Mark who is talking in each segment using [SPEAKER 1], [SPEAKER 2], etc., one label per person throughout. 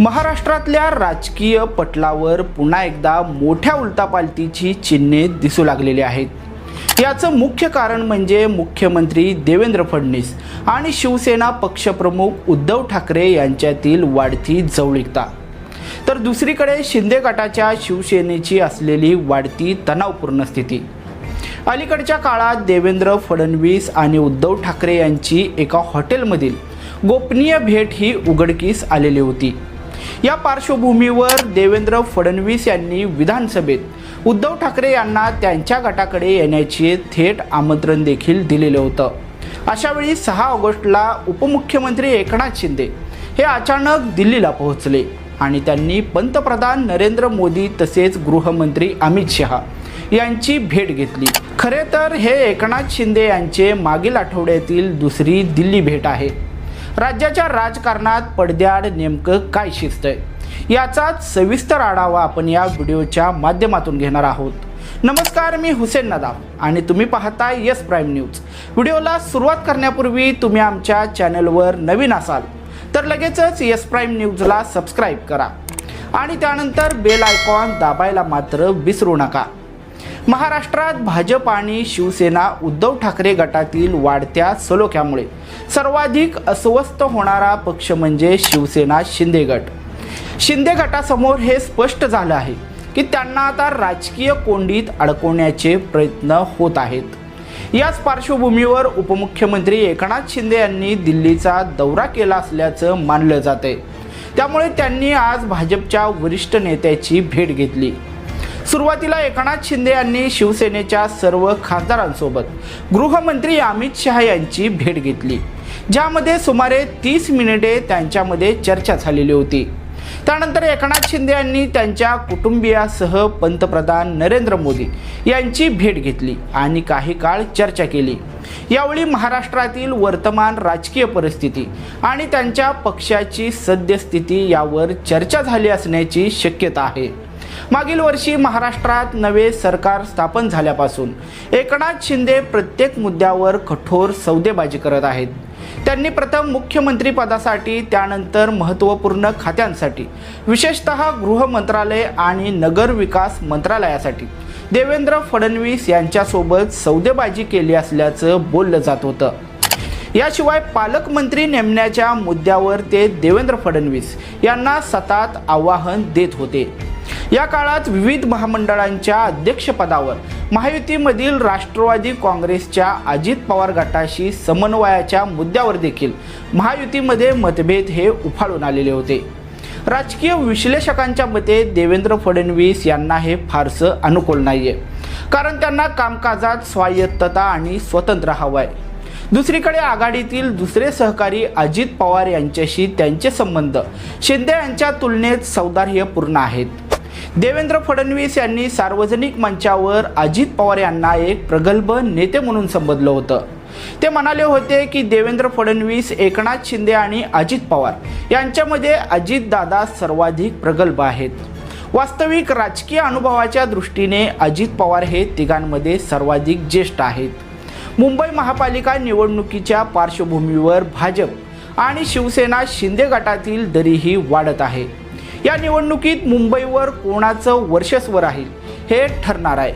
[SPEAKER 1] महाराष्ट्रातल्या राजकीय पटलावर पुन्हा एकदा मोठ्या उलटापालटीची चिन्हे दिसू लागलेली आहेत. याचं मुख्य कारण म्हणजे मुख्यमंत्री देवेंद्र फडणवीस आणि शिवसेना पक्षप्रमुख उद्धव ठाकरे यांच्यातील वाढती जवळिकता. तर दुसरीकडे शिंदे गटाच्या शिवसेनेची असलेली वाढती तणावपूर्ण स्थिती. अलीकडच्या काळात देवेंद्र फडणवीस आणि उद्धव ठाकरे यांची एका हॉटेलमधील गोपनीय भेट ही उघडकीस आलेली होती. या पार्श्वभूमीवर देवेंद्र फडणवीस यांनी विधानसभेत उद्धव ठाकरे यांना त्यांच्या गटाकडे येण्याचे थेट आमंत्रण देखील दिलेलं होतं. अशावेळी सहा ऑगस्टला उपमुख्यमंत्री एकनाथ शिंदे हे अचानक दिल्लीला पोहोचले आणि त्यांनी पंतप्रधान नरेंद्र मोदी तसेच गृहमंत्री अमित शहा यांची भेट घेतली. खरे तर हे एकनाथ शिंदे यांचे मागील आठवड्यातील दुसरी दिल्ली भेट आहे. राज्याच्या राजकारणात पडद्याआड नेमकं काय शिजतंय याचाच सविस्तर आढावा आपण या व्हिडिओच्या माध्यमातून घेणार आहोत. नमस्कार मी हुसेन नदाम आणि तुम्ही पाहता यस प्राईम न्यूज. व्हिडिओला सुरुवात करण्यापूर्वी तुम्ही आमच्या चॅनलवर नवीन असाल तर लगेचच यस प्राईम न्यूजला सबस्क्राईब करा आणि त्यानंतर बेल आयकॉन दाबायला मात्र विसरू नका. महाराष्ट्रात भाजप आणि शिवसेना उद्धव ठाकरे गटातील वाढत्या सलोख्यामुळे सर्वाधिक अस्वस्थ होणारा पक्ष म्हणजे शिवसेना शिंदे गट. शिंदे गटासमोर हे स्पष्ट झालं आहे की त्यांना आता राजकीय कोंडीत अडकवण्याचे प्रयत्न होत आहेत. याच पार्श्वभूमीवर उपमुख्यमंत्री एकनाथ शिंदे यांनी दिल्लीचा दौरा केला असल्याचं मानलं जाते त्यामुळे त्यांनी आज भाजपच्या वरिष्ठ नेत्याची भेट घेतली. सुरुवातीला एकनाथ शिंदे यांनी शिवसेनेच्या सर्व खासदारांसोबत गृहमंत्री अमित शहा यांची भेट घेतली ज्यामध्ये सुमारे तीस मिनिटे त्यांच्यामध्ये चर्चा झालेली होती. त्यानंतर एकनाथ शिंदे यांनी त्यांच्या कुटुंबियासह पंतप्रधान नरेंद्र मोदी यांची भेट घेतली आणि काही काळ चर्चा केली. यावेळी महाराष्ट्रातील वर्तमान राजकीय परिस्थिती आणि त्यांच्या पक्षाची सद्यस्थिती यावर चर्चा झाली असण्याची शक्यता आहे. मागील वर्षी महाराष्ट्रात नवे सरकार स्थापन झाल्यापासून एकनाथ शिंदे प्रत्येक मुद्द्यावर कठोर सौदेबाजी करत आहेत. त्यांनी प्रथम मुख्यमंत्रीपदासाठी त्यानंतर महत्त्वपूर्ण खात्यांसाठी विशेषतः गृह मंत्रालय आणि नगर विकास मंत्रालयासाठी देवेंद्र फडणवीस यांच्यासोबत सौदेबाजी केली असल्याचं बोललं जात होतं. याशिवाय पालकमंत्री नेमण्याच्या मुद्द्यावर ते देवेंद्र फडणवीस यांना सतत आवाहन देत होते. या काळात विविध महामंडळांच्या अध्यक्षपदावर महायुतीमधील राष्ट्रवादी काँग्रेसच्या अजित पवार गटाशी समन्वयाच्या मुद्द्यावर देखील महायुतीमध्ये मतभेद हे उफाळून आलेले होते. राजकीय विश्लेषकांच्या मते देवेंद्र फडणवीस यांना हे फारसं अनुकूल नाहीये. कारण त्यांना कामकाजात स्वायत्तता आणि स्वतंत्र हवं आहे दुसरीकडे आघाडीतील दुसरे सहकारी अजित पवार यांच्याशी त्यांचे संबंध शिंदे यांच्या तुलनेत सौदार्यपूर्ण आहेत. देवेंद्र फडणवीस यांनी सार्वजनिक मंचावर अजित पवार यांना एक प्रगल्भ नेते म्हणून संबोधलं होतं. ते म्हणाले होते की देवेंद्र फडणवीस एकनाथ शिंदे आणि अजित पवार यांच्यामध्ये अजितदादा सर्वाधिक प्रगल्भ आहेत. वास्तविक राजकीय अनुभवाच्या दृष्टीने अजित पवार हे तिघांमध्ये सर्वाधिक ज्येष्ठ आहेत. मुंबई महापालिका निवडणुकीच्या पार्श्वभूमीवर भाजप आणि शिवसेना शिंदे गटातील दरीही वाढत आहे. या निवडणुकीत मुंबईवर कोणाचं वर्चस्व राहील हे ठरणार आहे.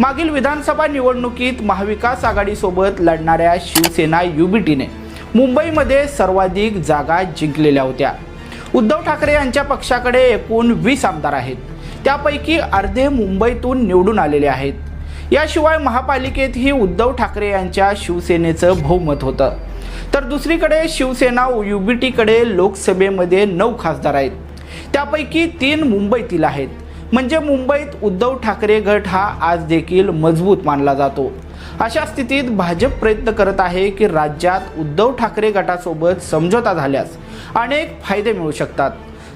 [SPEAKER 1] मागील विधानसभा निवडणुकीत महाविकास आघाडीसोबत लढणाऱ्या शिवसेना युबीटीने मुंबईमध्ये सर्वाधिक जागा जिंकलेल्या होत्या. उद्धव ठाकरे यांच्या पक्षाकडे एकूण वीस आमदार आहेत. त्यापैकी अर्धे मुंबईतून निवडून आलेले आहेत. याशिवाय महापालिकेतही उद्धव ठाकरे यांच्या शिवसेनेचं बहुमत होतं. तर दुसरीकडे शिवसेना युबीटीकडे लोकसभेमध्ये नऊ खासदार आहेत. त्यापैकी तीन मुंबईतील आहेत. म्हणजे मुंबईत उद्धव ठाकरे गट हा आज देखील मजबूत मानला जातो. अशा स्थितीत भाजप प्रयत्न करत आहे की राज्यात उद्धव ठाकरे गटासोबत समझोता झाल्यास अनेक फायदे मिळू शकतात.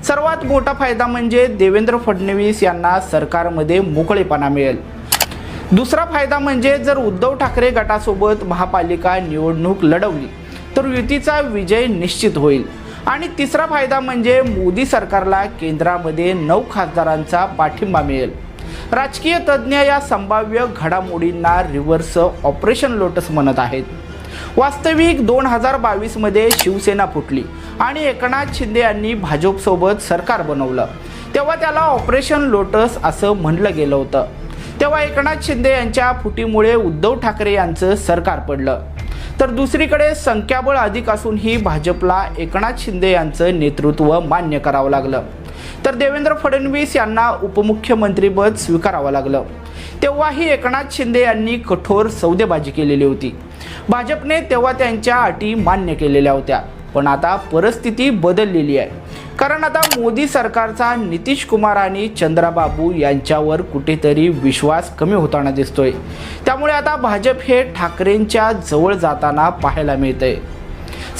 [SPEAKER 1] सर्वात मोठा फायदा म्हणजे देवेंद्र फडणवीस यांना सरकारमध्ये मोकळेपणा मिळेल. दुसरा फायदा म्हणजे जर उद्धव ठाकरे गटासोबत महापालिका निवडणूक लढवली तर युतीचा विजय निश्चित होईल. आणि तिसरा फायदा म्हणजे मोदी सरकारला केंद्रामध्ये नऊ खासदारांचा पाठिंबा मिळेल. राजकीय तज्ज्ञ या संभाव्य घडामोडींना रिव्हर्स ऑपरेशन लोटस म्हणत आहेत. वास्तविक दोन हजार बावीसमध्ये शिवसेना फुटली आणि एकनाथ शिंदे यांनी भाजपसोबत सरकार बनवलं. तेव्हा त्याला ऑपरेशन लोटस असं म्हणलं गेलं होतं. तेव्हा एकनाथ शिंदे यांच्या फुटीमुळे उद्धव ठाकरे यांचं सरकार पडलं. तर दुसरीकडे संख्याबळ अधिक असूनही भाजपला एकनाथ शिंदे यांचं नेतृत्व मान्य करावं लागलं. तर देवेंद्र फडणवीस यांना उपमुख्यमंत्रीपद स्वीकारावं लागलं. तेव्हाही एकनाथ शिंदे यांनी कठोर सौदेबाजी केलेली होती. भाजपने तेव्हा त्यांच्या अटी मान्य केलेल्या होत्या. पण आता परिस्थिती बदललेली आहे. कारण आता मोदी सरकारचा नितीश कुमार आणि चंद्राबाबू यांच्यावर कुठेतरी विश्वास कमी होताना दिसतोय. त्यामुळे आता भाजप हे ठाकरेंच्या जवळ जाताना पाहायला मिळतंय.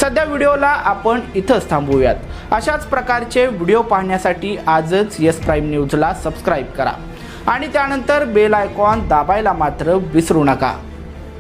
[SPEAKER 1] सध्या व्हिडिओला आपण इथंच थांबूयात अशाच प्रकारचे व्हिडिओ पाहण्यासाठी आजच येस प्राईम न्यूजला सबस्क्राईब करा. आणि त्यानंतर बेल आयकॉन दाबायला मात्र विसरू नका.